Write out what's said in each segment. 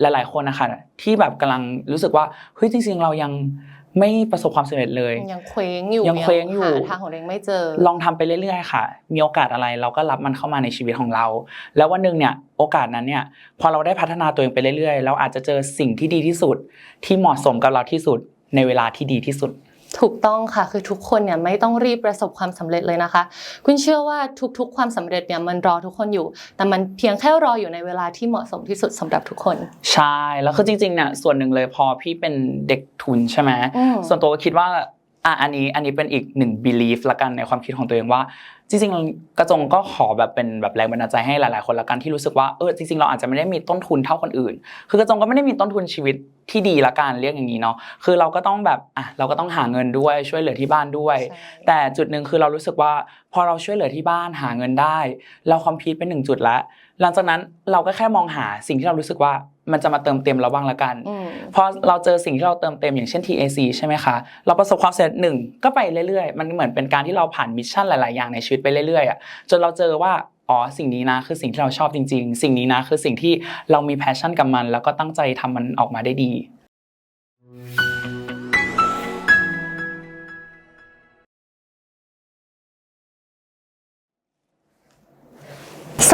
หลาย ๆ คนนะคะที่แบบกำลังรู้สึกว่าเฮ้ยจริง ๆ เรายังไม่ประสบความสำเร็จเลย ยังเคว้งอยู่ยังเคว้งอยู่หาทางของตัวเองไม่เจอ ลองทำไปเรื่อย ๆ ค่ะ มีโอกาสอะไรเราก็รับมันเข้ามาในชีวิตของเรา แล้ววันหนึ่งเนี่ยโอกาสนั้นเนี่ยพอเราได้พัฒนาตัวเองไปเรื่อย ๆ เราอาจจะเจอสิ่งที่ดีที่สุด ที่เหมาะสมกับเราที่สุดในเวลาที่ดีที่สุด ถูกต้องค่ะคือทุกคนเนี่ยไม่ต้องรีบประสบความสำเร็จเลยนะคะ คุณเชื่อว่าทุกๆ ความสำเร็จเนี่ยมันรอทุกคนอยู่ แต่มันเพียงแค่รออยู่ในเวลาที่เหมาะสมที่สุดสำหรับทุกคน ใช่แล้วคือจริงๆเนี่ยส่วนหนึ่งเลยพอพี่เป็นเด็กทุนใช่ไหมอืมส่วนตัวก็คิดว่า อะอันนี้อันนี้เป็นอีกหนึ่ง belief ละกันในความคิดของตัวเองว่า จริงๆ กระจงก็ขอแบบเป็นแบบแรงบันดาลใจให้หลายๆ คนละกันที่รู้สึกว่าเออจริงๆ เราอาจจะไม่ได้มีต้นทุนเท่าคนอื่น คือกระจงก็ไม่ได้มีต้นทุนชีวิตที่ดีละกันเรียกอย่างนี้เนาะคือเราก็ต้องแบบอะเราก็ต้องหาเงินด้วยช่วยเหลือที่บ้านด้วยใช่แต่จุดหนึ่งคือเรารู้สึกว่าพอเราช่วยเหลือที่บ้านหาเงินได้ เราคอมพิวเป็นหนึ่งจุดแล้วหลังจากนั้นเราก็แค่มองหาสิ่งที่เรารู้สึกว่า มันจะมาเติมเต็มเราบ้างละกันอืมพอเราเจอสิ่งที่เราเติมเต็มอย่างเช่น TAC ใช่ไหมคะ เราประสบความสำเร็จหนึ่งก็ไปเรื่อยๆ มันเหมือนเป็นการที่เราผ่านมิชชั่นหลายๆอย่างในชีวิตไปเรื่อยๆอะจนเราเจอว่าอ๋อสิ่งนี้นะคือสิ่งที่เราชอบจริง ๆ สิ่งนี้นะคือสิ่งที่เรามีแพชชั่นกับมัน แล้วก็ตั้งใจทำมันออกมาได้ดี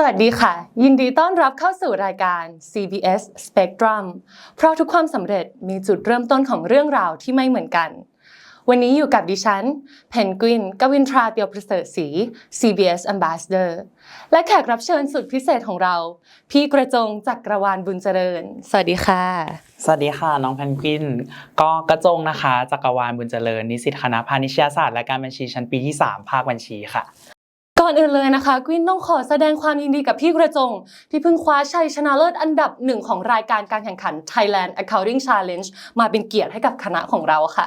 วัสดีค่ะ ยินดีต้อนรับเข้าสู่รายการ CBS Spectrum เพราะทุกความสำเร็จมีจุดเริ่มต้นของเรื่องราวที่ไม่เหมือนกัน วันนี้อยู่กับดิฉัน เพนกวินกวินทราเตียวประเสริฐศรี CBS Ambassador และแขกรับเชิญสุดพิเศษของเรา พี่กระจงจักรวาลบุญเจริญ สวัสดีค่ะ สวัสดีค่ะน้องแพนกวิน ก็กระจงนะคะจักรวาลบุญเจริญ นิสิตคณะพาณิชยศาสตร์และการบัญชีชั้นปีที่ 3 ภาคบัญชีค่ะ ก่อนอื่นเลยนะคะกวินต้องขอแสดงความยินดีกับพี่กระจง ที่เพิ่งคว้าชัยชนะเลิศอันดับหนึ่งของรายการการแข่งขัน Thailand Accounting Challenge มาเป็นเกียรติให้กับคณะของเราค่ะ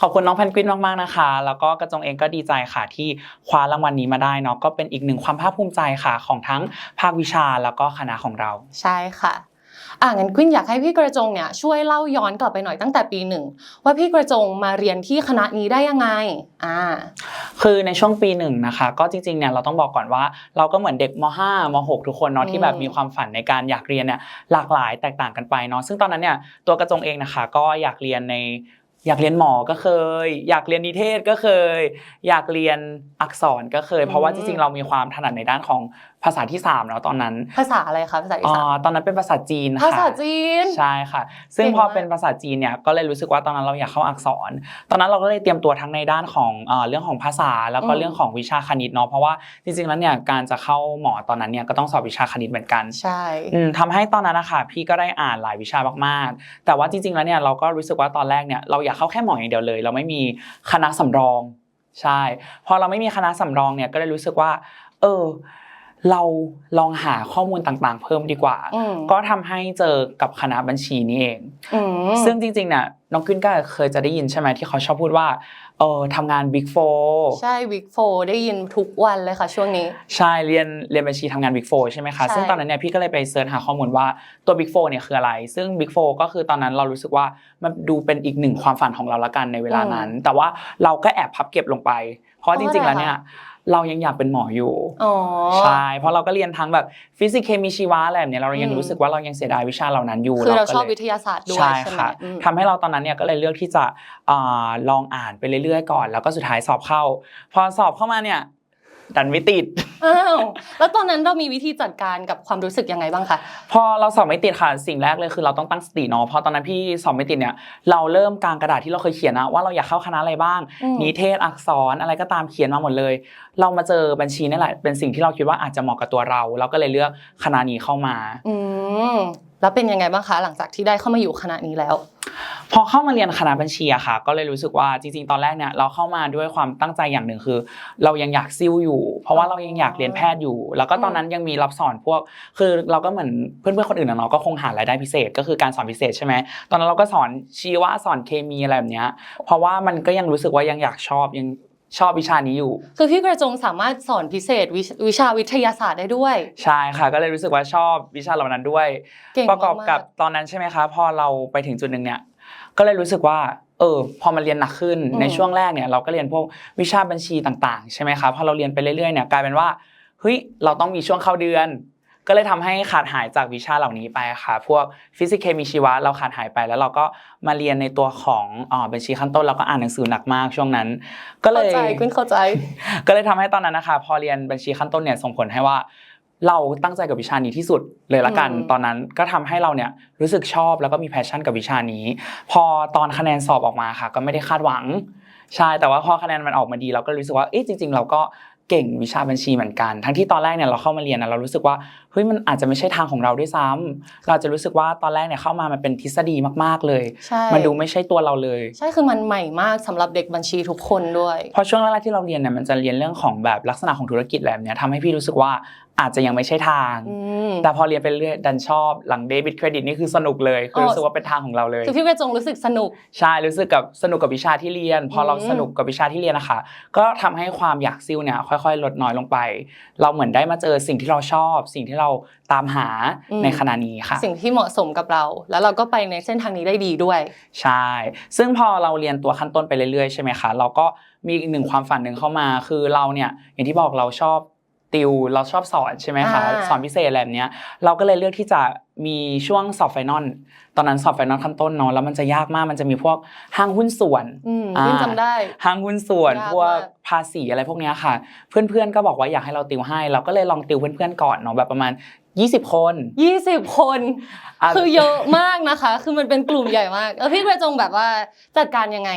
ขอบคุณน้องแพนกวินมาก ๆ นะคะ แล้วก็กระจงเองก็ดีใจค่ะที่คว้ารางวัลนี้มาได้เนาะก็เป็นอีกหนึ่งความภาคภูมิใจค่ะของทั้งภาควิชาแล้วก็คณะของเรา ใช่ค่ะ อ่างั้นกวินอยากให้พี่กระจงเนี่ยช่วยเล่าย้อนกลับไปหน่อยตั้งแต่ปีหนึ่งว่าพี่กระจงมาเรียนที่คณะนี้ได้ยังไงอ่าคือในช่วงปีหนึ่งนะคะก็จริงๆเนี่ยเราต้องบอกก่อนว่า เราก็เหมือนเด็กม .5 ม .6 ทุกคนเนาะอืมที่แบบมีความฝันในการอยากเรียนเนี่ยหลากหลายแตกต่างกันไปเนาะซึ่งตอนนั้นเนี่ยตัวกระจงเองนะคะก็อยากเรียนในอยากเรียนหมอก็เคย อยากเรียนนิเทศก็เคย อยากเรียนอักษรก็เคย เพราะว่าจริงๆเรามีความถนัดในด้านของภาษาที่สามเนาะตอนนั้น ภาษาอะไรคะภาษาอีอ๋อสานตอนนั้นเป็นภาษาจีนค่ะภาษาจีนใช่ค่ะ ซึ่งเก่งพอมากเป็นภาษาจีนเนี่ยก็เลยรู้สึกว่าตอนนั้นเราอยากเข้าอักษร ตอนนั้นเราก็เลยเตรียมตัวทั้งในด้านของเอ่อเรื่องของภาษาแล้วก็อืมเรื่องของวิชาคณิตเนาะเพราะว่าจริงๆแล้วเนี่ยการจะเข้าหมอตอนนั้นเนี่ยก็ต้องสอบวิชาคณิตเหมือนกันใช่อืมทำให้ตอนนั้นนะคะพี่ก็ได้อ่านหลายวิชามากๆ แต่ว่าจริงๆแล้วเนี่ยเราก็รู้สึกว่าตอนแรกเนี่ยเราอยากเข้าแค่หมออย่างเดียวเลย เราไม่มีคณะสำรองใช่พอเราไม่มีคณะสำรองเนี่ยก็เลยรู้สึกว่า เออ เราลองหาข้อมูลต่างๆ เพิ่มดีกว่าอืมก็ทำให้เจอกับคณะบัญชีนี่เองอืมซึ่งจริงๆเนี่ยน้องกึ้นก็เคยจะได้ยินใช่ไหมที่เขาชอบพูดว่าเออทำงาน Big Four ใช่วิกโฟได้ยินทุกวันเลยค่ะช่วงนี้ ใช่เรียนเรียนบัญชีทำงาน Big Four ใช่ไหมคะใช่ซึ่งตอนนั้นเนี่ยพี่ก็เลยไปเซิร์ชหาข้อมูลว่าตัว Big Four เนี่ยคืออะไร ซึ่ง Big Four ก็คือตอนนั้นเรารู้สึกว่ามันดูเป็นอีกหนึ่งความฝันของเราละกันในเวลานั้น แต่ว่าเราก็แอบพับเก็บลงไป เพราะจริง ๆ แล้วเนี่ย เรายังอยากเป็นหมออยู่อ๋อใช่เพราะเราก็เรียนทั้งแบบฟิสิกส์เคมีชีวะอะไรแบบเนี้ยเรายังอืมรู้สึกว่าเรายังเสียดายวิชาเหล่านั้นอยู่คือเราก็ชอบลยวิทยาศาสตร์ด้วยใช่ใช่ไหมค่ะอืมทำให้เราตอนนั้นเนี่ยก็เลยเลือกที่จะอ่าลองอ่านไปเรื่อยๆก่อน แล้วก็สุดท้ายสอบเข้า พอสอบเข้ามาเนี่ย ดันไม่ติดอ้าวแล้วตอนนั้นเรามีวิธีจัดการกับความรู้สึกยังไงบ้างคะพอเราสอบไม่ติดค่ะสิ่งแรกเลยคือเราต้องตั้งสติเนาะเพราะตอนนั้นพี่สอบไม่ติดเนี่ยเราเริ่มกางกระดาษที่เราเคยเขียนนะว่าเราอยากเข้าคณะอะไรบ้างอืมนิเทศอักษรอะไรก็ตามเขียนมาหมดเลย เรามาเจอบัญชีนี่แหละเป็นสิ่งที่เราคิดว่าอาจจะเหมาะกับตัวเรา เราก็เลยเลือกคณะนี้เข้ามาอืม แล้วเป็นยังไงบ้างคะหลังจากที่ได้เข้ามาอยู่คณะนี้แล้ว พอเข้ามาเรียนคณะบัญชีอะค่ะ ก็เลยรู้สึกว่าจริงๆ ตอนแรกเนี่ยเราเข้ามาด้วยความตั้งใจอย่างหนึ่งคือ เรายังอยากซิ่วอยู่ เพราะว่าเรายังอยากเรียนแพทย์อยู่ แล้วก็ตอนนั้นยังมีรับสอนพวก คือเราก็เหมือนเพื่อนๆคนอื่นเนาะก็คงหารายได้พิเศษ ก็คือการสอนพิเศษใช่ไหมตอนนั้นเราก็สอนชีวะสอนเคมีอะไรแบบเนี้ยเพราะว่ามันก็ยังรู้สึกว่ายังอยากชอบยัง ชอบวิชานี้อยู่ คือพี่กระจงสามารถสอนพิเศษวิชวิชาวิทยาศาสตร์ได้ด้วย ใช่ค่ะ ก็เลยรู้สึกว่าชอบวิชาเหล่านั้นด้วย เก่งประกอบกับมากตอนนั้นใช่ไหมคะ พอเราไปถึงจุดหนึ่งเนี่ย ก็เลยรู้สึกว่า เออ พอมันเรียนหนักขึ้นอืมในช่วงแรกเนี่ยเราก็เรียนพวกวิชาบัญชีต่างๆ ใช่ไหมคะ พอเราเรียนไปเรื่อยๆเนี่ยกลายเป็นว่า เฮ้ย เราต้องมีช่วงเข้าเดือน ก็เลยทำให้ขาดหายจากวิชาเหล่านี้ไปค่ะ พวกฟิสิกส์เคมีชีวะเราขาดหายไป แล้วเราก็มาเรียนในตัวของอ่าบัญชีขั้นต้นแล้วก็อ่านหนังสือหนักมากช่วงนั้น ก็เลเข้ายใจคุณเข้าใจ ก็เลยทำให้ตอนนั้นนะคะ พอเรียนบัญชีขั้นต้นเนี่ยส่งผลให้ว่าเราตั้งใจกับวิชานี้ที่สุดเลยละกันอืมตอนนั้นก็ทำให้เราเนี่ยรู้สึกชอบแล้วก็มีแพชชั่นกับวิชานี้ พอตอนคะแนนสอบออกมาค่ะ ก็ไม่ได้คาดหวังใช่แต่ว่าพอคะแนนมันออกมาดี เราก็รู้สึกว่าเอ๊ะจริง ๆ เราก็เก่งวิชาบัญชีเหมือนกัน ทั้งที่ตอนแรกเนี่ยเราเข้ามาเรียนนะเรารู้สึกว่าเฮ้ยมันอาจจะไม่ใช่ทางของเราด้วยซ้ำเราจะรู้สึกว่าตอนแรกเนี่ยเข้ามามันเป็นทฤษฎีมากๆเลยใช่มันดูไม่ใช่ตัวเราเลย ใช่คือมันใหม่มากสำหรับเด็กบัญชีทุกคนด้วย เพราะช่วงแรกๆที่เราเรียนเนี่ยมันจะเรียนเรื่องของแบบลักษณะของธุรกิจอะไรแบบเนี้ยทำให้พี่รู้สึกว่าอาจจะยังไม่ใช่ทางอืมแต่พอเรียนไปเรื่อยดันชอบหลังเดบิตเครดิตนี่คือสนุกเลยคืออ๋อรู้สึกว่าเป็นทางของเราเลย คือพี่กระจงรู้สึกสนุก ใช่รู้สึกกับสนุกกับวิชาที่เรียน พอเราอืมสนุกกับวิชาที่เรียนนะคะ ก็ทำให้ความอยากซิ่วเนี่ยค่อย ๆ ลดน้อยลงไป เราเหมือนได้มาเจอสิ่งที่เราชอบ สิ่งที่เราตามหาในขณะนี้ค่ะ สิ่งที่เหมาะสมกับเรา แล้วเราก็ไปในเส้นทางนี้ได้ดีด้วย ใช่ ซึ่งพอเราเรียนตัวขั้นต้นไปเรื่อยๆใช่ไหมคะ เราก็มีอีกหนึ่งความฝันหนึ่งเข้ามา คือเราเนี่ยอย่างที่บอกเราชอบ ติวเราชอบสอนใช่ไหมคะอ่าสอนพิเศษอะไรแบบเนี้ยเราก็เลยเลือกที่จะมีช่วงสอบไฟนอลตอนนั้นสอบไฟนอลขั้นต้นเนาะแล้วมันจะยากมากมันจะมีพวกห้างหุ้นส่วนอืมอ่าพี่จำได้ห้างหุ้นส่วนยากมากพวกภาษีอะไรพวกเนี้ยค่ะ เพื่อนๆก็บอกว่าอยากให้เราติวให้ เราก็เลยลองติวเพื่อนๆก่อนเนาะแบบประมาณ20 คน 20 คนอะคือเยอะมากนะคะ คือมันเป็นกลุ่มใหญ่มากแล้วพี่กระจงแบบว่าจัดการยังไง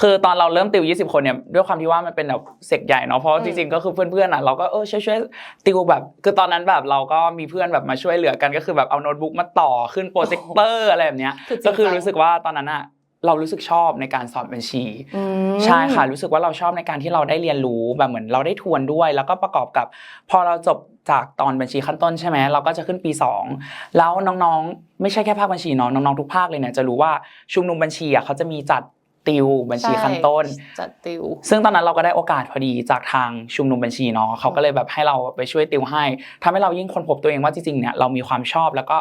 คือตอนเราเริ่มติว 20 คนเนี่ยด้วยความที่ว่ามันเป็นแบบเสกใหญ่เนาะเพราะว่าอืมจริงๆก็คือเพื่อนๆอะเราก็เออช่วยช่วยๆติวแบบคือตอนนั้นแบบเราก็มีเพื่อนแบบมาช่วยเหลือกันก็คือแบบเอาโน้ตบุ๊กมาต่อขึ้นโปรเจคเตอร์อะไรแบบเนี้ยคือจริงก็คือจังรู้สึกว่าตอนนั้นอะเรารู้สึกชอบในการสอนบัญชีอืมใช่ค่ะรู้สึกว่าเราชอบในการที่เราได้เรียนรู้แบบเหมือนเราได้ทวนด้วย แล้วก็ประกอบกับ พอเราจบจากตอนบัญชีขั้นต้นใช่ไหมเราก็จะขึ้นปี 2 แล้วน้องๆ ไม่ใช่แค่ภาคบัญชีเนาะน้องๆทุกภาคเลยเนี่ยจะรู้ว่าชุมนุมบัญชีอะเขาจะมีจัด ติวบัญชีขั้นต้นใช่จัดติว ซึ่งตอนนั้นเราก็ได้โอกาสพอดีจากทางชุมนุมบัญชีเนาะเขาก็เลยแบบให้เราไปช่วยติวให้ทำให้เรายิ่งค้นพบตัวเองว่าจริงๆเนี่ยเรามีความชอบแล้วก็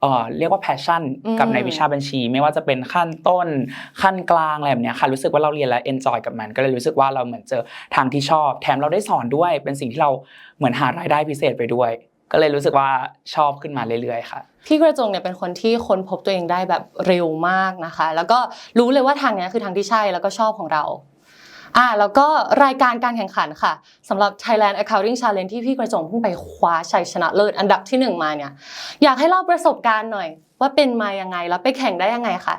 เอ่อเรียกว่าแพชชั่นอืมกับในวิชาบัญชี ไม่ว่าจะเป็นขั้นต้นขั้นกลางอะไรแบบเนี้ยค่ะรู้สึกว่าเราเรียนแล้วเอนจอยกับมัน ก็เลยรู้สึกว่าเราเหมือนเจอทางที่ชอบ แถมเราได้สอนด้วยเป็นสิ่งที่เราเหมือนหารายได้พิเศษไปด้วย ก็เลยรู้สึกว่าชอบขึ้นมาเรื่อยๆค่ะ พี่กระจงเนี่ยเป็นคนที่ค้นพบตัวเองได้แบบเร็วมากนะคะ แล้วก็รู้เลยว่าทางนี้คือทางที่ใช่แล้วก็ชอบของเราอ่าแล้วก็รายการการแข่งขันค่ะสำหรับ Thailand Accounting Challenge ที่พี่กระจงเพิ่งไปคว้าชัยชนะเลิศอันดับที่หนึ่งมาเนี่ยอยากให้เล่าประสบการณ์หน่อย ว่าเป็นมายังไงแล้วไปแข่งได้ยังไงคะ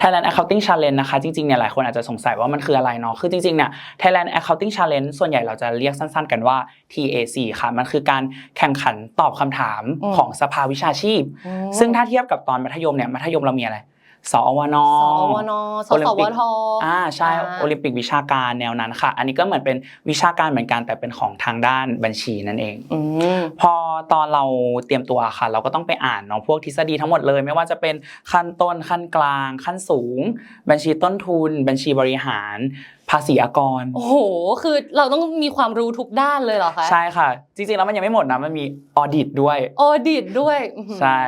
Thailand Accounting Challenge นะคะ จริงๆเนี่ยหลายคนอาจจะสงสัยว่ามันคืออะไรเนาะคือจริงๆเนี่ย Thailand Accounting Challenge ส่วนใหญ่เราจะเรียกสั้นๆ กันว่า TAC ค่ะ มันคือการแข่งขันตอบคำถามอืมของสภาวิชาชีพ ซึ่งถ้าเทียบกับตอนมัธยมเนี่ยมัธยมเรามีอะไร สอวนสอวนสโอลิสมปิวกทอ่าใช่อ่าโอลิมปิกวิชาการแนวนั้นค่ะ อันนี้ก็เหมือนเป็นวิชาการเหมือนกันแต่เป็นของทางด้านบัญชีนั่นเองอืมพอตอนเราเตรียมตัวค่ะ เราก็ต้องไปอ่านเนาะพวกทฤษฎีทั้งหมดเลย ไม่ว่าจะเป็นขั้นต้นขั้นกลาง ขั้นสูง บัญชีต้นทุน บัญชีบริหาร ภาษีอากร โอ้โห คือเราต้องมีความรู้ทุกด้านเลยเหรอคะใช่ค่ะจริงๆแล้วมันยังไม่หมดนะมันมีออดิตด้วยออดิตด้วยอื้อหือใช่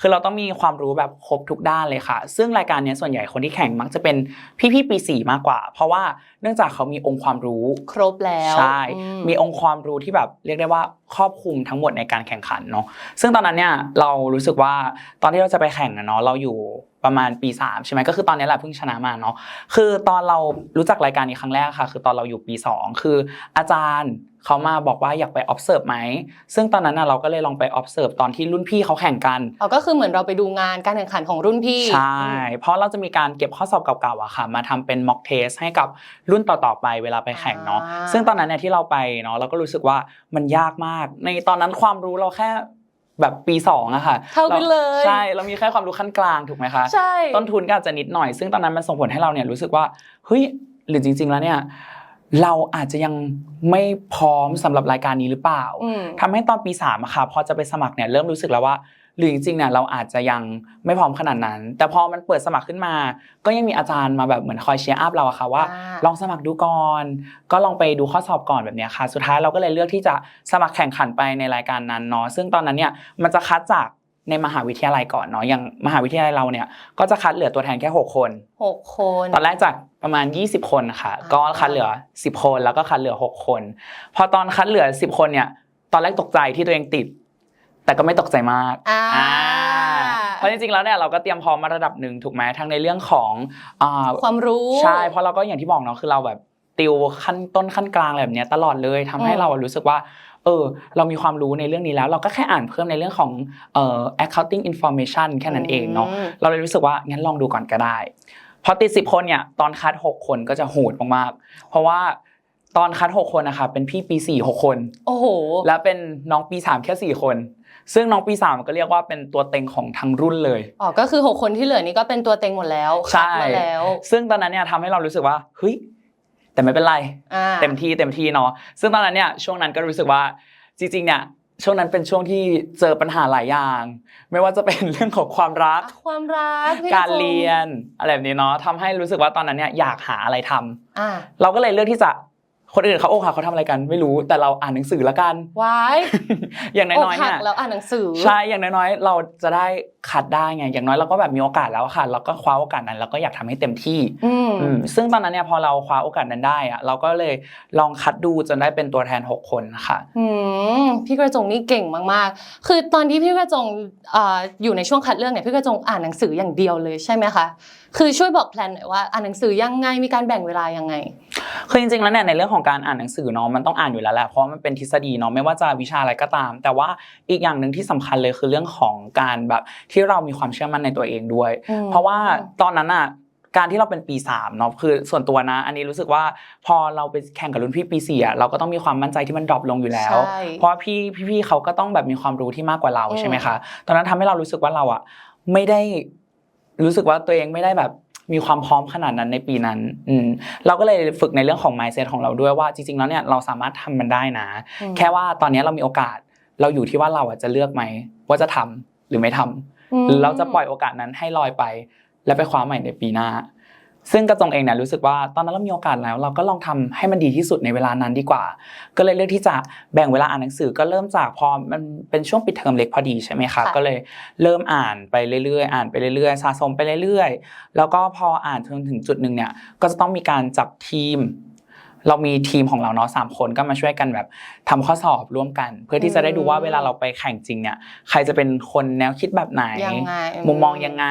คือเราต้องมีความรู้แบบครบทุกด้านเลยค่ะ ซึ่งรายการเนี้ยส่วนใหญ่คนที่แข่งมักจะเป็นพี่ๆปีสี่มากกว่า เพราะว่าเนื่องจากเขามีองค์ความรู้ครบแล้วใช่อืมีองค์ความรู้ที่แบบเรียกได้ว่าครอบคลุมทั้งหมดในการแข่งขันเนาะซึ่งตอนนั้นเนี่ยเรารู้สึกว่าตอนที่เราจะไปแข่งอะเนาะเราอยู่ประมาณปี3ใช่ไหมก็คือตอนนี้แหละเพิ่งชนะมาเนาะคือตอนเรารู้จักรายการนี้ครั้งแรกค่ะ คือตอนเราอยู่ปี 2 คืออาจารย์ เขามาบอกว่าอยากไป observe ไหม ซึ่งตอนนั้นน่ะเราก็เลยลองไป observe ตอนที่รุ่นพี่เขาแข่งกันอ๋อก็คือเหมือนเราไปดูงานการแข่งขันของรุ่นพี่ ใช่ เพราะเราจะมีการเก็บข้อสอบเก่าๆอะค่ะ มาทำเป็น mock test ให้กับรุ่นต่อๆไปเวลาไปแข่งเนาะอ่าซึ่งตอนนั้นเนี่ยที่เราไปเนาะเราก็รู้สึกว่ามันยากมาก ในตอนนั้นความรู้เราแค่แบบปีสองอะค่ะเท่ากันเลยใช่เรามีแค่ความรู้ขั้นกลางถูกไหมคะใช่ต้นทุนก็อาจจะนิดหน่อย ซึ่งตอนนั้นมันส่งผลให้เราเนี่ยรู้สึกว่าเฮ้ยหรือจริง ๆ แล้วเนี่ย เราอาจจะยังไม่พร้อมสำหรับรายการนี้หรือเปล่าอืมทำให้ตอนปี3อะค่ะพอจะไปสมัครเนี่ยเริ่มรู้สึกแล้วว่าหรือจริงๆเนี่ยเราอาจจะยังไม่พร้อมขนาดนั้น แต่พอมันเปิดสมัครขึ้นมา ก็ยังมีอาจารย์มาแบบเหมือนคอยเชียร์อัพเราอะค่ะว่าอ่าลองสมัครดูก่อน ก็ลองไปดูข้อสอบก่อนแบบเนี้ยค่ะ สุดท้ายเราก็เลยเลือกที่จะสมัครแข่งขันไปในรายการนั้นเนาะซึ่งตอนนั้นเนี่ยมันจะคัดจาก ในมหาวิทยาลัยก่อนเนาะอย่างมหาวิทยาลัยเราเนี่ยก็จะคัดเหลือตัวแทนแค่หกคนหกคน ตอนแรกจากประมาณ 20 คนค่ะอ่าก็คัดเหลือ 10 คนแล้วก็คัดเหลือ 6 คน พอตอนคัดเหลือ 10 คนเนี่ยตอนแรกตกใจที่ตัวเองติด แต่ก็ไม่ตกใจมากอ่าอ่าเพราะจริงๆแล้วเนี่ยเราก็เตรียมพร้อมมาระดับหนึ่งถูกไหมทั้งในเรื่องของอ่าความรู้ใช่เพราะเราก็อย่างที่บอกเนาะคือเราแบบติวขั้นต้นขั้นกลางอะไรแบบเนี้ยตลอดเลยทำให้อืมเรารู้สึกว่า เออ เรามีความรู้ในเรื่องนี้แล้ว เราก็แค่อ่านเพิ่มในเรื่องของเอ่อ accounting information แค่นั้นเองเนาะมเราเลยรู้สึกว่างั้นลองดูก่อนก็ได้พอติดสิบคนเนี่ยตอนคัดหกคนก็จะโหดมากๆเพราะว่าตอนคัดหกคนนะคะเป็นพี่ปีสี่หกคน โอ้โห แล้วเป็นน้องปีสามแค่สี่คน ซึ่งน้องปีสามก็เรียกว่าเป็นตัวเต็งของทั้งรุ่นเลย อ๋อ ก็คือ6คนที่เหลือนี่ก็เป็นตัวเต็งหมดแล้วใช่คัดมาแล้ว ซึ่งตอนนั้นเนี่ยทำให้เรารู้สึกว่า เฮ้ย แต่ไม่เป็นไรอ่าเต็มที่เต็มที่เนาะซึ่งตอนนั้นเนี่ยช่วงนั้นก็รู้สึกว่าจริงๆเนี่ยช่วงนั้นเป็นช่วงที่เจอปัญหาหลายอย่าง ไม่ว่าจะเป็นเรื่องของความรัก ความรักพี่การกะจงเรียนอะไรแบบนี้เนาะทำให้รู้สึกว่าตอนนั้นเนี่ยอยากหาอะไรทำอ่าเราก็เลยเลือกที่จะ คนอื่นเขาโอ้ค่ะเขาทำอะไรกันไม่รู้แต่เราอ่านหนังสือละกัน วายอย่างอกน้อยๆหัเนี่กยแล้วอ่านหนังสือ ใช่อย่างน้อยๆ เราจะได้คัดได้ไง อย่างน้อยเราก็แบบมีโอกาสแล้วค่ะเราก็คว้าโอกาสนั้นเราก็อยากทำให้เต็มที่ อืม อืมซึ่งตอนนั้นเนี่ยพอเราคว้าโอกาสนั้นได้อะเราก็เลยลองคัดดูจนได้เป็นตัวแทน 6 คนค่ะ อืมพี่กระจงนี่เก่งมากๆ คือตอนที่พี่กระจงเอ่ออยู่ในช่วงคัดเลือกเนี่ยพี่กระจงอ่านหนังสืออย่างเดียวเลยใช่ไหมคะ คือช่วยบอกแพลนหน่อยว่าอ่านหนังสือยังไงมีการแบ่งเวลายังไง คือจริงๆแล้วเนี่ยในเรื่องของการอ่านหนังสือเนาะมันต้องอ่านอยู่แล้วแหละเพราะว่ามันเป็นทฤษฎีเนาะไม่ว่าจะวิชาอะไรก็ตาม แต่ว่าอีกอย่างหนึ่งที่สำคัญเลยคือเรื่องของการแบบที่เรามีความเชื่อมั่นในตัวเองด้วยอืมเพราะว่าตอนนั้นอะการที่เราเป็นปี3เนาะคือส่วนตัวนะ อันนี้รู้สึกว่าพอเราไปแข่งกับรุ่นพี่ปีสี่อะเราก็ต้องมีความมั่นใจที่มันดรอปลงอยู่แล้วใช่เพราะว่าพี่พี่ๆเขาก็ต้องแบบมีความรู้ที่มากกว่าเราอืมใช่ไหมคะตอนนั้นทำให้เรารู้สึกว่าเราอะไม่ได้รู้สึกว่าตัวเองไม่ได้แบบ มีความพร้อมขนาดนั้นในปีนั้นอืมเราก็เลยฝึกในเรื่องของ mindset ของเราด้วยว่าจริง ๆ แล้วเนี่ยเราสามารถทำมันได้นะอืมแค่ว่าตอนนี้เรามีโอกาส เราอยู่ที่ว่าเราอะจะเลือกไหมว่าจะทำหรือไม่ทำหรือเราจะปล่อยโอกาสนั้นให้ลอยไป แล้วไปคว้าใหม่ในปีหน้า ซึ่งกระจงเองเนี่ยรู้สึกว่าตอนนั้นเรามีโอกาสแล้ว เราก็ลองทำให้มันดีที่สุดในเวลานั้นดีกว่า ก็เลยเลือกที่จะแบ่งเวลาอ่านหนังสือก็เริ่มจากพอมันเป็นช่วงปิดเทอมเล็กพอดีใช่ไหมคะค่ะก็เลยเริ่มอ่านไปเรื่อยๆ อ่านไปเรื่อยๆสะสมไปเรื่อยๆ แล้วก็พออ่านจนถึงจุดหนึ่งเนี่ยก็จะต้องมีการจับทีม เรามีทีมของเราเนาะสามคนก็มาช่วยกันแบบทำข้อสอบร่วมกัน เพื่อที่จะได้ดูว่าเวลาเราไปแข่งจริงเนี่ยใครจะเป็นคนแนวคิดแบบไหนยังไงมุมมองยังไง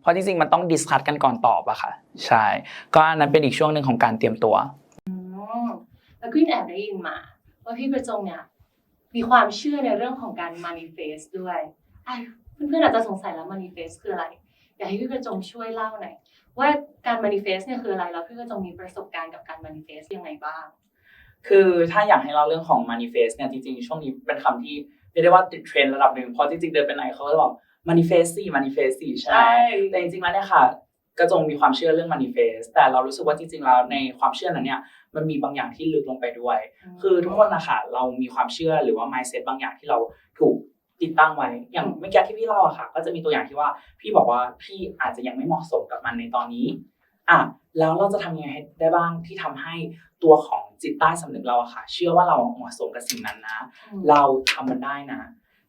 เพราะจริงๆมันต้องดิสคัทกันก่อนตอบอะค่ะ ใช่ ก็อันนั้นเป็นอีกช่วงหนึ่งของการเตรียมตัวอืมแล้วก็แอบได้ยินมาว่าพี่กระจงเนี่ยมีความเชื่อในเรื่องของการ manifest ด้วยอะเพื่อนๆอาจจะสงสัยแล้ว manifest คืออะไร อยากให้พี่กระจงช่วยเล่าหน่อยว่าการ manifest เนี่ยคืออะไรแล้วพี่กระจงมีประสบการณ์กับการ manifest ยังไงบ้าง คือถ้าอยากให้เราเรื่องของ manifest เนี่ยจริงๆ ช่วงนี้เป็นคำที่เรียกได้ว่าติดเทรนด์ระดับหนึ่งเพราะจริงๆเดินไปไหนเขาก็จะบอก manifest สิ manifest สิใช่ไหมแต่จริงๆแล้วเนี่ยค่ะกระจงมีความเชื่อเรื่อง manifest แต่เรารู้สึกว่าจริงๆแล้วในความเชื่อนั้นเนี่ยมันมีบางอย่างที่ลึกลงไปด้วย คือทุกคนนะคะเรามีความเชื่อหรือว่า mindset บางอย่างที่เราถูก ติดตั้งไว้ อย่างเมื่อกี้ที่พี่เล่าอะค่ะ ก็จะมีตัวอย่างที่ว่า พี่บอกว่าพี่อาจจะยังไม่เหมาะสมกับมันในตอนนี้อะแล้วเราจะทำยังไงให้ได้บ้างที่ทำให้ตัวของจิตใต้สำนึกเราอะค่ะ เชื่อว่าเราเหมาะสมกับสิ่งนั้นนะ เราทำมันได้นะ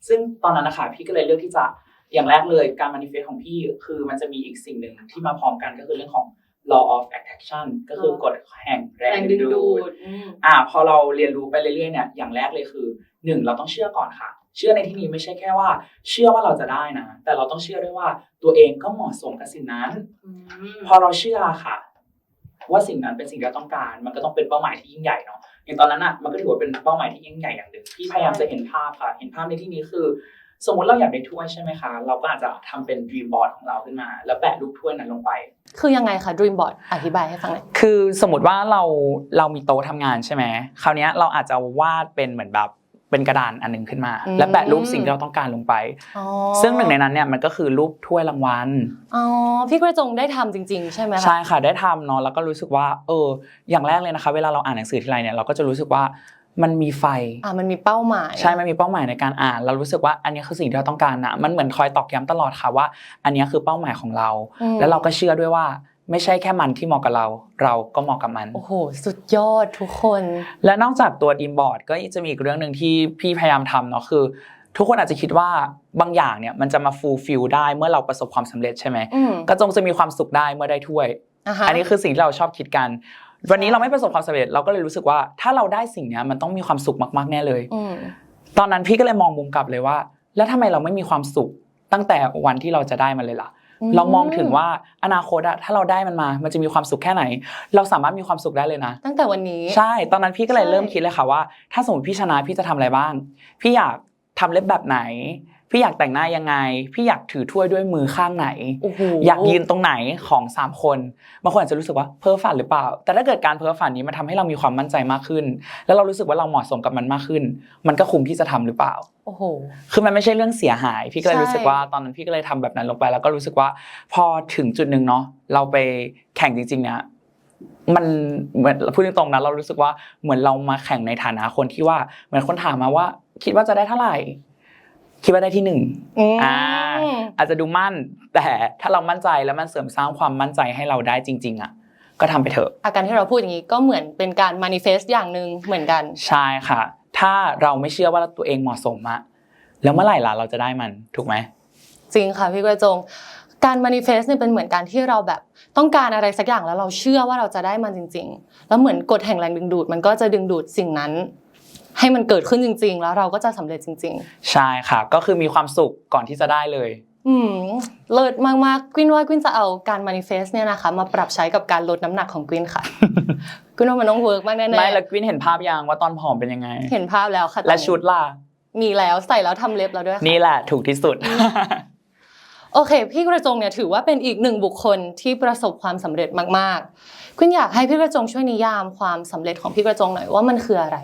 ซึ่งตอนนั้นนะคะพี่ก็เลยเลือกที่จะอย่างแรกเลยการ manifest ของพี่คือมันจะมีอีกสิ่งหนึ่งที่มาพร้อมกันก็คือเรื่องของ law of attraction ก็คือกฎแห่งแรแรงงดึดึงงดูดูดดอืมอ่าพอเราเรียนรู้ไปเรื่อยๆเนี่ยอย่างแรกเลยคือหนึ่งเราต้องเชื่อก่อนค่ะ เชื่อในที่นี้ไม่ใช่แค่ว่า เชื่อว่าเราจะได้นะ แต่เราต้องเชื่อด้วยว่าตัวเองก็เหมาะสมกับสิ่งนั้นอืมพอเราเชื่อค่ะ ว่าสิ่งนั้นเป็นสิ่งที่เราต้องการ มันก็ต้องเป็นเป้าหมายที่ยิ่งใหญ่เนาะอย่างตอนนั้นอะมันก็ถือว่าเป็นเป้าหมายที่ยิ่งใหญ่อย่างหนึ่งที่พยายามจะเห็นภาพค่ะ เห็นภาพในที่นี้คือ สมมุติเราอยากได้ถ้วยใช่ไหมคะ เราก็อาจจะทำเป็น dream board ของเราขึ้นมา แล้วแปะรูปถ้วยนั้นลงไปคือยังไงคะ dream board อธิบายให้ฟังหน่อยคือสมมติว่าเราเรามีโต๊ะทำงานใช่ไหมคราวเนี้ยเราอาจจะวาดเป็นเหมือนแบบ เป็นกระดานอันหนึงขึ้นมาอืมแล้วแปะรูปสิ่งที่เราต้องการลงไปอ๋อซึ่งหนึ่งในนั้นเนี่ยมันก็คือรูปถ้วยรางวัลอ๋อพี่กระจงได้ทำจริง ๆ ใช่ไหมคะใช่ค่ะได้ทำเนาะแล้วก็รู้สึกว่า เออ อย่างแรกเลยนะคะ เวลาเราอ่านหนังสือทีไรเนี่ยเราก็จะรู้สึกว่ามันมีไฟอ่ามันมีเป้าหมาย ใช่ มันมีเป้าหมายในการอ่าน เรารู้สึกว่าอันนี้คือสิ่งที่เราต้องการนะมันเหมือนคอยตอกย้ำตลอดค่ะว่า อันนี้คือเป้าหมายของเราอืมแล้วเราก็เชื่อด้วยว่า ไม่ใช่แค่มันที่เหมาะกับเรา เราก็เหมาะกับมัน โอ้โห สุดยอดทุกคน และนอกจากตัวดีมบอร์ดก็จะมีอีกเรื่องหนึ่งที่พี่พยายามทำเนาะคือ ทุกคนอาจจะคิดว่าบางอย่างเนี่ยมันจะมาฟูลฟิลได้เมื่อเราประสบความสำเร็จใช่ไหมอืมก็จงจะมีความสุขได้เมื่อได้ถ้วยอ่าฮะอันนี้คือสิ่งที่เราชอบคิดกัน วันนี้เราไม่ประสบความสำเร็จเราก็เลยรู้สึกว่า ถ้าเราได้สิ่งเนี้ยมันต้องมีความสุขมากๆแน่เลยอืมตอนนั้นพี่ก็เลยมองมุมกลับเลยว่า แล้วทำไมเราไม่มีความสุขตั้งแต่วันที่เราจะได้มันเลยล่ะ เรามองถึงว่าอนาคตอะถ้าเราได้มันมา มันจะมีความสุขแค่ไหน เราสามารถมีความสุขได้เลยนะ ตั้งแต่วันนี้ ใช่ ตอนนั้นพี่ก็เลยใช่เริ่มคิดเลยค่ะว่า ถ้าสมมติพี่ชนะพี่จะทำอะไรบ้าง พี่อยากทำเล็บแบบไหน พี่อยากแต่งหน้ายังไง พี่อยากถือถ้วยด้วยมือข้างไหนโอ้โหอยากยืนตรงไหนของสามคน บางคนอาจจะรู้สึกว่าเพ้อฝันหรือเปล่า แต่ถ้าเกิดการเพ้อฝันนี้มันทำให้เรามีความมั่นใจมากขึ้น แล้วเรารู้สึกว่าเราเหมาะสมกับมันมากขึ้น มันก็คุ้มที่จะทำหรือเปล่าโอ้โหคือมันไม่ใช่เรื่องเสียหาย พี่ก็เลยใช่รู้สึกว่าตอนนั้นพี่ก็เลยทำแบบนั้นลงไป แล้วก็รู้สึกว่าพอถึงจุดหนึ่งเนาะเราไปแข่งจริงๆเนี่ยมันเหมือนพูดตรงๆนะเรารู้สึกว่าเหมือนเรามาแข่งในฐานะคนที่ว่าเหมือนคนถามมาว่า คิดว่าจะได้เท่าไหร่ คิดว่าได้ที่หนึ่งอืมอ่าอาจจะดูมั่น แต่ถ้าเรามั่นใจแล้วมันเสริมสร้างความมั่นใจให้เราได้จริง ๆ อะ ก็ทำไปเถอะอาการที่เราพูดอย่างนี้ก็เหมือนเป็นการ manifest อย่างหนึ่งเหมือนกันใช่ค่ะ ถ้าเราไม่เชื่อว่าตัวเองเหมาะสมอะแล้วเมื่อไหร่ล่ะเราจะได้มันถูกไหมจริงค่ะพี่กระจงการ manifest เนี่ยเป็นเหมือนการที่เราแบบต้องการอะไรสักอย่างแล้วเราเชื่อว่าเราจะได้มันจริง ๆ แล้วเหมือนกฎแห่งแรงดึงดูดมันก็จะดึงดูดสิ่งนั้น ให้มันเกิดขึ้นจริง ๆ แล้วเราก็จะสำเร็จจริงใช่ค่ะ ก็คือมีความสุขก่อนที่จะได้เลยๆอืมเลิศมากๆกวินว่า กวินจะเอาการ manifest เนี่ยนะคะ มาปรับใช้กับการลดน้ำหนักของกวินค่ะกวินว่ามันต้องเวิร์กมากแน่ไม่แล้วกวินเห็นภาพยังว่าตอนผอมเป็นยังไงๆเห็นภาพแล้วค่ะและชุดล่ะมีแล้วใส่แล้วทำเล็บแล้วด้วยค่ะนี่แหละถูกที่สุดโอเค พี่กระจงเนี่ยถือว่าเป็นอีกหนึ่งบุคคลที่ประสบความสำเร็จมากๆคุณอยากให้พี่กระจงช่วยนิยามความสำเร็จของพี่กระจงหน่อยว่ามันคืออะไร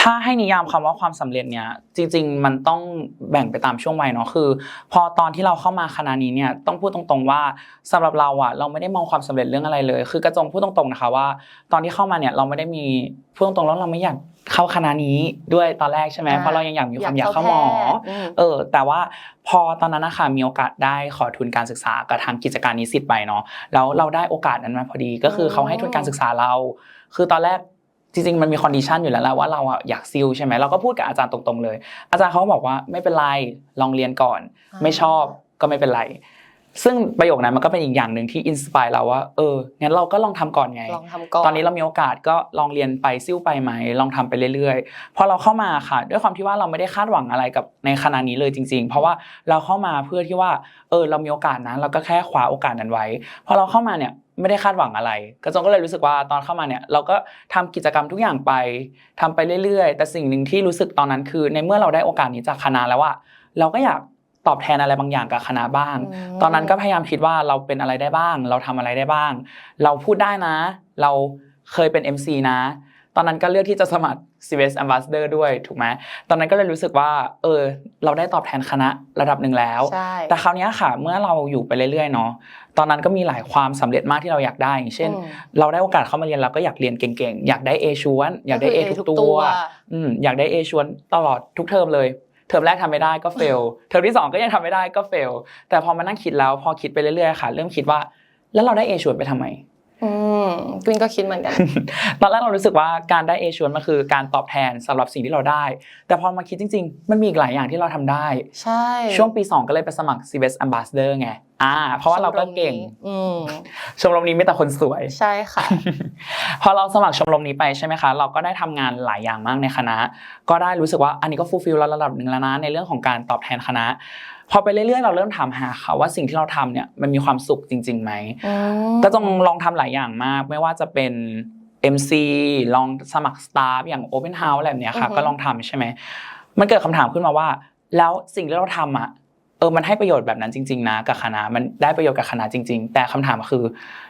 ถ้าให้นิยามคำว่าความสำเร็จเนี่ยจริง ๆ มันต้องแบ่งไปตามช่วงวัยเนาะคือ พอตอนที่เราเข้ามาคณะนี้เนี่ยต้องพูดตรงๆว่าสำหรับเราอะเราไม่ได้มองความสำเร็จเรื่องอะไรเลย คือกระจงพูดตรงๆนะคะว่า ตอนที่เข้ามาเนี่ยเราไม่ได้มีพูดตรงๆแล้วเราไม่อยากเข้าคณะนี้ด้วยตอนแรกใช่ไหมอ่าเพราะเรายังอยากมีความอยากเข้าหมอแพทย์อืมเออ แต่ว่าพอตอนนั้นนะคะมีโอกาสได้ขอทุนการศึกษากับทางกิจการนิสิตไปเนาะแล้วเราได้โอกาสนั้นมาพอดีก็คือเขาให้ทุนการศึกษาเรา คือตอนแรก จริงๆมันมีคอนดิชันอยู่แล้วแหละว่าเราอะอยากซิลใช่ไหมเราก็พูดกับอาจารย์ตรงๆเลย อาจารย์เขาก็บอกว่าไม่เป็นไรลองเรียนก่อนอ่าไม่ชอบก็ไม่เป็นไร ซึ่งประโยคนั้นมันก็เป็นอีกอย่างหนึ่งที่อินสปายเราว่าเอองั้นเราก็ลองทำก่อนไงลองทำก่อนตอนนี้เรามีโอกาสก็ลองเรียนไปซิ่วไปไหมลองทำไปเรื่อยๆพอเราเข้ามาค่ะ ด้วยความที่ว่าเราไม่ได้คาดหวังอะไรกับในคณะนี้เลยจริง ๆ เพราะว่าเราเข้ามาเพื่อที่ว่าเออเรามีโอกาสนะเราก็แค่คว้าโอกาสนั้นไว้พอเราเข้ามาเนี่ยไม่ได้คาดหวังอะไรกระจงก็เลยรู้สึกว่าตอนเข้ามาเนี่ยเราก็ทำกิจกรรมทุกอย่างไปทำไปเรื่อยๆ แต่สิ่งหนึ่งที่รู้สึกตอนนั้นคือ ในเมื่อเราได้โอกาสนี้จากคณะแล้วอะเราก็อยาก ตอบแทนอะไรบางอย่างกับคณะบ้างอืมตอนนั้นก็พยายามคิดว่าเราเป็นอะไรได้บ้าง เราทำอะไรได้บ้าง เราพูดได้นะ เราเคยเป็น MC นะ ตอนนั้นก็เลือกที่จะสมัคร CVS Ambassador ด้วยถูกไหมตอนนั้นก็เลยรู้สึกว่า เออ เราได้ตอบแทนคณะระดับหนึ่งแล้วใช่แต่คราวเนี้ยค่ะ เมื่อเราอยู่ไปเรื่อยๆเนาะตอนนั้นก็มีหลายความสำเร็จมากที่เราอยากได้อย่างเช่นอืมเราได้โอกาสเข้ามาเรียนเราก็อยากเรียนเก่งๆ อยากได้ A ชวน อยากได้ A ก็คือทุกตัวอืมอยากได้ A ชวนตลอดทุกเทอมเลย เทอมแรกทำไม่ได้ก็เฟลเทอมที่สองก็ยังทำไม่ได้ก็เฟลแต่พอมานั่งคิดแล้วพอคิดไปเรื่อยๆค่ะ เริ่มคิดว่าแล้วเราได้ A ชวนไปทำไม อืมกวินก็คิดเหมือนกัน ตอนแรกเรารู้สึกว่าการได้ A ชวนมันคือการตอบแทนสำหรับสิ่งที่เราได้ แต่พอมาคิดจริง ๆ มันมีอีกหลายอย่างที่เราทำได้ ใช่ ช่วงปี 2 ก็เลยไปสมัคร CBS Ambassador ไง อ่า เพราะว่าเราก็เก่งอืมชมรมนี้มีแต่คนสวย ใช่ค่ะ พอเราสมัครชมรมนี้ไปใช่ไหมคะ เราก็ได้ทำงานหลายอย่างมากในคณะ ก็ได้รู้สึกว่าอันนี้ก็ฟูลฟิลระดับหนึ่งแล้วนะในเรื่องของการตอบแทนคณะ พอไปเรื่อยๆเราเริ่มถามหาค่ะว่าสิ่งที่เราทำเนี่ยมันมีความสุขจริงๆไหมอืมก็ต้องลองทำหลายอย่างมาก ไม่ว่าจะเป็น MC ลองสมัครสตาฟอย่าง Open House อะไรแบบเนี้ยค่ะก็ลองทำใช่ไหมมันเกิดคำถามขึ้นมาว่า แล้วสิ่งที่เราทำอะเออมันให้ประโยชน์แบบนั้นจริง ๆ นะกับคณะมันได้ประโยชน์กับคณะจริง ๆ แต่คำถามคือ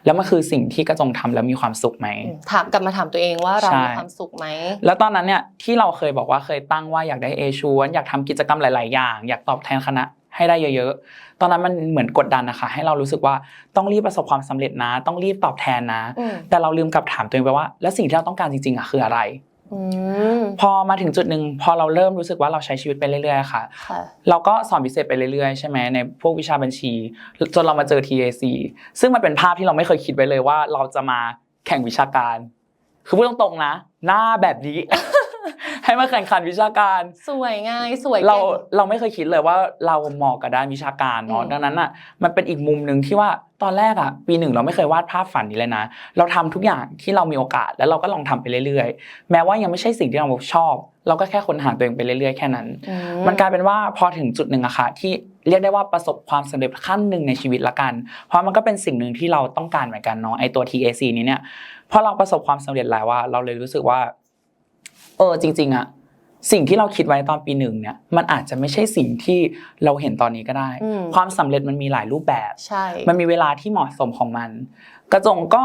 แล้วมันคือสิ่งที่กระจงทำแล้วมีความสุขไหมถามกลับมาถามตัวเองว่าเราใช่มีความสุขไหมแล้วตอนนั้นเนี่ยที่เราเคยบอกว่าเคยตั้งว่าอยากได้เอชวนอยากทำกิจกรรมหลาย ๆ อย่าง อยากตอบแทนคณะ ให้ได้เยอะๆ ตอนนั้นมันเหมือนกดดันนะคะ ให้เรารู้สึกว่าต้องรีบประสบความสำเร็จนะ ต้องรีบตอบแทนนะอืมแต่เราลืมกลับถามตัวเองไปว่า แล้วสิ่งที่เราต้องการจริงๆอะคืออะไรอืมพอมาถึงจุดหนึ่งพอเราเริ่มรู้สึกว่าเราใช้ชีวิตไปเรื่อยๆค่ะค่ะ เราก็สอนพิเศษไปเรื่อยๆใช่ไหมในพวกวิชาบัญชี จนเรามาเจอ TAC ซึ่งมันเป็นภาพที่เราไม่เคยคิดไว้เลยว่า เราจะมาแข่งวิชาการ คือพูดตรงๆนะ หน้าแบบนี้ ให้มาแข่งขันวิชาการ สวยไงสวยเราก่งเราไม่เคยคิดเลยว่าเราเหมาะกับด้านวิชาการเนาะอืมดังนั้นอะมันเป็นอีกมุมหนึ่งที่ว่าตอนแรกอะปีหนึ่งเราไม่เคยวาดภาพฝันนี้เลยนะ เราทำทุกอย่างที่เรามีโอกาสแล้วเราก็ลองทำไปเรื่อยๆ แม้ว่ายังไม่ใช่สิ่งที่เราชอบ เราก็แค่ค้นหาตัวเองไปเรื่อยๆ แค่นั้นอืมันกลายเป็นว่าพอถึงจุดหนึ่งอะค่ะที่เรียกได้ว่าประสบความสำเร็จขั้นหนึ่งในชีวิตละกัน เพราะมันก็เป็นสิ่งหนึ่งที่เราต้องการเหมือนกันเนาะไอตัว TAC นี้เนี่ยพอเราประสบความสำเร็จแล้วว่า เราเลยรู้สึกว่า เออจริง ๆอะสิ่งที่เราคิดไว้ตอนปีหนึ่งเนี่ยมันอาจจะไม่ใช่สิ่งที่เราเห็นตอนนี้ก็ได้อืมความสำเร็จมันมีหลายรูปแบบใช่มันมีเวลาที่เหมาะสมของมัน กระจงก็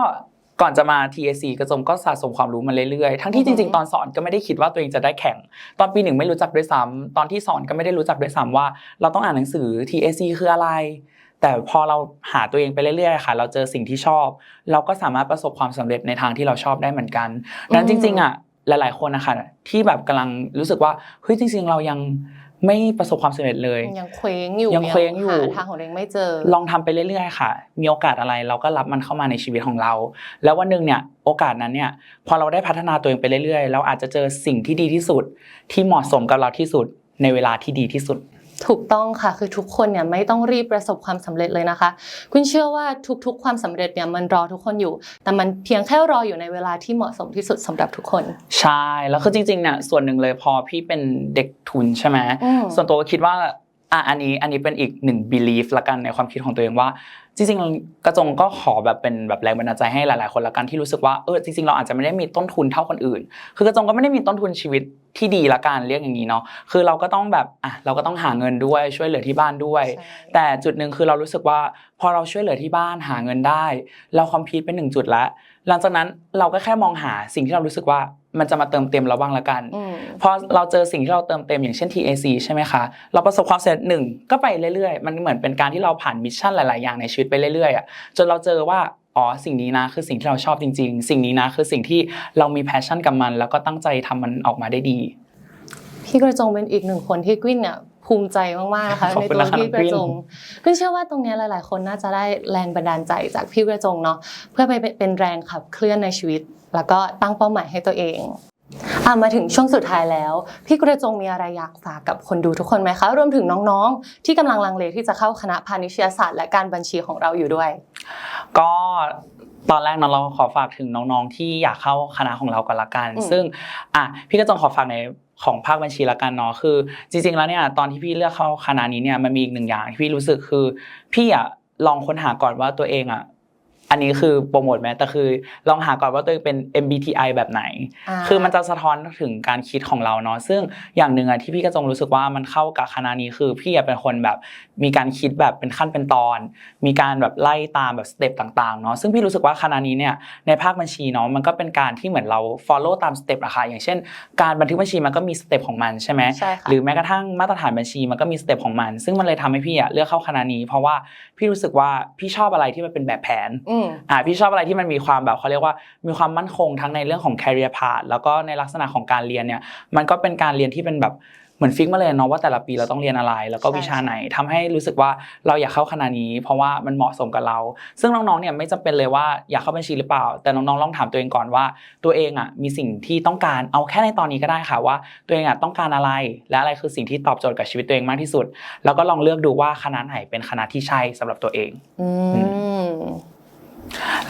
ก่อนจะมา TAC กระจงก็สะสมความรู้มาเรื่อยๆ ทั้งที่จริงๆ ตอนสอนก็ไม่ได้คิดว่าตัวเองจะได้แข่ง ตอนปีหนึ่งไม่รู้จักด้วยซ้ำตอนที่สอนก็ไม่ได้รู้จักด้วยซ้ำว่า เราต้องอ่านหนังสือ TAC คืออะไร แต่พอเราหาตัวเองไปเรื่อยๆ ค่ะ เราเจอสิ่งที่ชอบ เราก็สามารถประสบความสำเร็จในทางที่เราชอบได้เหมือนกันดังนั้นจริง ๆ อะ หลาย ๆ คนนะคะที่แบบกำลังรู้สึกว่าเฮ้ยจริง ๆ เรายังไม่ประสบความสำเร็จเลย ยังเคว้งอยู่ยังเคว้งอยู่หาทางของตัวเองไม่เจอ ลองทำไปเรื่อย ๆ ค่ะ มีโอกาสอะไรเราก็รับมันเข้ามาในชีวิตของเรา แล้ววันหนึ่งเนี่ยโอกาสนั้นเนี่ยพอเราได้พัฒนาตัวเองไปเรื่อย ๆ เราอาจจะเจอสิ่งที่ดีที่สุด ที่เหมาะสมกับเราที่สุดในเวลาที่ดีที่สุด ถูกต้องค่ะคือทุกคนเนี่ยไม่ต้องรีบประสบความสำเร็จเลยนะคะ คุณเชื่อว่าทุกๆ ความสำเร็จเนี่ยมันรอทุกคนอยู่ แต่มันเพียงแค่รออยู่ในเวลาที่เหมาะสมที่สุดสำหรับทุกคน ใช่แล้วคือจริงๆเนี่ยส่วนหนึ่งเลยพอพี่เป็นเด็กทุนใช่ไหมอืมส่วนตัวก็คิดว่าอะอันนี้อันนี้เป็นอีกหนึ่ง belief ละกันในความคิดของตัวเองว่า จริงๆ กระจงก็ขอแบบเป็นแบบแรงบันดาลใจให้หลายๆ คนละกันที่รู้สึกว่าเออจริงๆ เราอาจจะไม่ได้มีต้นทุนเท่าคนอื่น คือกระจงก็ไม่ได้มีต้นทุนชีวิตที่ดีละกันเรียกอย่างนี้เนาะคือเราก็ต้องแบบอะเราก็ต้องหาเงินด้วยช่วยเหลือที่บ้านด้วยใช่แต่จุดหนึ่งคือเรารู้สึกว่าพอเราช่วยเหลือที่บ้านหาเงินได้ เราคอมพิวเป็นหนึ่งจุดแล้วหลังจากนั้นเราก็แค่มองหาสิ่งที่เรารู้สึกว่า มันจะมาเติมเต็มเราบ้างละกันอืมพอเราเจอสิ่งที่เราเติมเต็มอย่างเช่น TAC ใช่ไหมคะ เราประสบความสำเร็จหนึ่งก็ไปเรื่อยๆ มันเหมือนเป็นการที่เราผ่านมิชชั่นหลาย ๆ อย่างในชีวิตไปเรื่อยๆอะจนเราเจอว่าอ๋อสิ่งนี้นะคือสิ่งที่เราชอบจริง ๆ สิ่งนี้นะคือสิ่งที่เรามีแพชชั่นกับมัน แล้วก็ตั้งใจทำมันออกมาได้ดี พี่กระจงเป็นอีกหนึ่งคนที่กวินเนี่ย ภูมิใจมากๆนะคะขอบในคุณตัวนะคะพี่กระจงกวิกวินเชื่อว่าตรงเนี้ยหลาย ๆ คนน่าจะได้แรงบันดาลใจจากพี่กระจงเนาะเพื่อไปเป็นแรงขับเคลื่อนในชีวิต แล้วก็ตั้งเป้าหมายให้ตัวเองอะมาถึงช่วงสุดท้ายแล้ว พี่กระจงมีอะไรอยากฝากกับคนดูทุกคนไหมคะรวมถึงน้องๆ ที่กำลังลังเลที่จะเข้าคณะพาณิชยศาสตร์และการบัญชีของเราอยู่ด้วย ก็ตอนแรกเนอะเราขอฝากถึงน้องๆ ที่อยากเข้าคณะของเรากันละกันอืมซึ่งอะพี่ก็จงขอฝากใน ของภาคบัญชีละกันเนาะคือ จริง ๆ แล้วเนี่ยตอนที่พี่เลือกเข้าคณะนี้เนี่ยมันมีอีกหนึ่งอย่างที่พี่รู้สึกคือ พี่อะลองค้นหาก่อนว่าตัวเองอะ อันนี้คือโปรโมทไหมแต่คือลองหาก่อนว่าตัวเองเป็น MBTI แบบไหนาคือมันจะสะท้อนถึงการคิดของเราเนาะซึ่งอย่างหนึ่งอะที่พี่กระจงรู้สึกว่ามันเข้ากับคณะนี้คือพี่อะเป็นคนแบบมีการคิดแบบเป็นขั้นเป็นตอน มีการแบบไล่ตามแบบสเต็ปต่างๆเนาะซึ่งพี่รู้สึกว่าคณะนี้เนี่ยในภาคบัญชีเนาะมันก็เป็นการที่เหมือนเรา follow ตามสเต็ปอะค่ะอย่างเช่น การบันทึกบัญชีมันก็มีสเต็ปของมันใช่ไหมใช่ค่ะหรือแม้กระทั่งมาตรฐานบัญชีมันก็มีสเต็ปของมัน ซึ่งมันเลยทำให้พี่อะเลือกเข้าคณะนี้ เพราะว่าพี่รู้สึกว่าพี่ชอบอะไรที่มันเป็นแบบแผนอืมอ่าพี่ชอบอะไรที่มันมีความแบบเขาเรียกว่ามีความมั่นคงทั้งในเรื่องของ career path แล้วก็ในลักษณะของการเรียนเนี่ยมันก็เป็นการเรียนที่เป็นแบบเหมือนฟิกมาเลยเนาะว่าแต่ละปีเราต้องเรียนอะไร แล้วก็ใช่วิชาไหนทำให้รู้สึกว่าเราอยากเข้าคณะนี้ เพราะว่ามันเหมาะสมกับเรา ซึ่งน้องๆเนี่ยไม่จำเป็นเลยว่าอยากเข้าบัญชีหรือเปล่า แต่น้องๆลองถามตัวเองก่อนว่า ตัวเองอะมีสิ่งที่ต้องการเอาแค่ในตอนนี้ก็ได้ค่ะว่า ตัวเองอะต้องการอะไร และอะไรคือสิ่งที่ตอบโจทย์กับชีวิตตัวเองมากที่สุด แล้วก็ลองเลือกดูว่าคณะไหนเป็นคณะที่ใช่สำหรับตัวเองอืม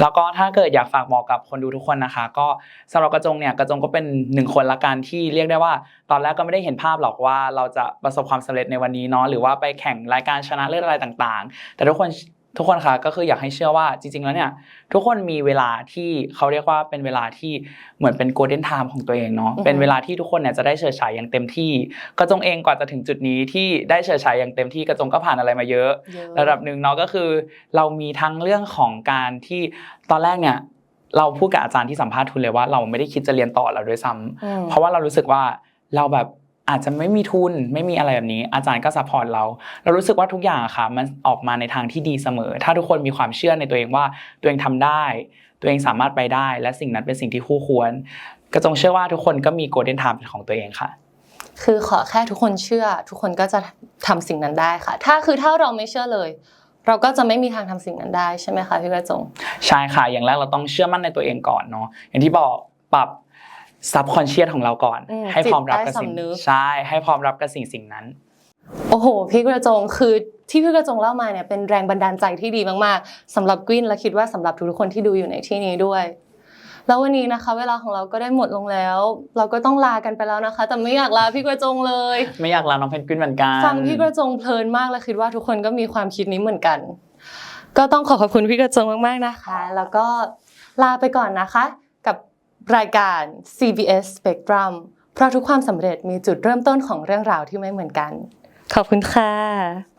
แล้วก็ถ้าเกิดอยากฝากบอกกับคนดูทุกคนนะคะ ก็สำหรับกระจงเนี่ยกระจงก็เป็นหนึ่งคนละกันที่เรียกได้ว่า ตอนแรกก็ไม่ได้เห็นภาพหรอกว่าเราจะประสบความสำเร็จในวันนี้เนาะหรือว่าไปแข่งรายการชนะเลิศอะไรต่างๆ แต่ทุกคน ทุกคนคะก็คืออยากให้เชื่อว่าจริง ๆ แล้วเนี่ย ทุกคนมีเวลาที่เขาเรียกว่าเป็นเวลาที่เหมือนเป็นโกลเด้นไทม์ของตัวเองเนาะอือฮึเป็นเวลาที่ทุกคนเนี่ยจะได้เฉิดฉายอย่างเต็มที่ กระจงเองกว่าจะถึงจุดนี้ที่ได้เฉิดฉายอย่างเต็มที่กระจงก็ผ่านอะไรมาเยอะเยอะ ระดับหนึ่งเนาะก็คือ เรามีทั้งเรื่องของการที่ตอนแรกเนี่ยเราพูดกับอาจารย์ที่สัมภาษณ์ทุนเลยว่าเราไม่ได้คิดจะเรียนต่อแล้วด้วยซ้ำอืมเพราะว่าเรารู้สึกว่าเราแบบ อาจจะไม่มีทุนไม่มีอะไรแบบนี้ อาจารย์ก็ซัพพอร์ตเรา เรารู้สึกว่าทุกอย่างอะค่ะมันออกมาในทางที่ดีเสมอ ถ้าทุกคนมีความเชื่อในตัวเองว่าตัวเองทำได้ ตัวเองสามารถไปได้ และสิ่งนั้นเป็นสิ่งที่คู่ควร ก็จงเชื่อว่าทุกคนก็มีโกลเด้นไทม์เป็นของตัวเองค่ะ คือขอแค่ทุกคนเชื่อ ทุกคนก็จะทำสิ่งนั้นได้ค่ะ ถ้าคือถ้าเราไม่เชื่อเลยเราก็จะไม่มีทางทำสิ่งนั้นได้ใช่ไหมคะพี่กระจง ใช่ค่ะอย่างแรกเราต้องเชื่อมั่นในตัวเองก่อนเนาะอย่างที่บอกปรับ ซับคอนเชียสของเราก่อนอืมให้พร้อมรับกับจิตใต้สิ่งสำนึกใช่ให้พร้อมรับกับสิ่งสิ่งนั้น โอ้โห พี่กระจงคือที่พี่กระจงเล่ามาเนี่ยเป็นแรงบันดาลใจที่ดีมากๆสำหรับกวินและคิดว่าสำหรับทุกๆคนที่ดูอยู่ในที่นี้ด้วยแล้ววันนี้นะคะ เวลาของเราก็ได้หมดลงแล้ว เราก็ต้องลากันไปแล้วนะคะ แต่ไม่อยากลาพี่กระจงเลย ไม่อยากลาน้องเพนกวินเหมือนกันฟังพี่กระจงเพลินมากและคิดว่าทุกคนก็มีความคิดนี้เหมือนกัน ก็ต้องขอขอบคุณพี่กระจงมากๆนะคะ แล้วก็ลาไปก่อนนะคะกับ รายการ CBS Spectrum เพราะทุกความสำเร็จมีจุดเริ่มต้นของเรื่องราวที่ไม่เหมือนกัน ขอบคุณค่ะ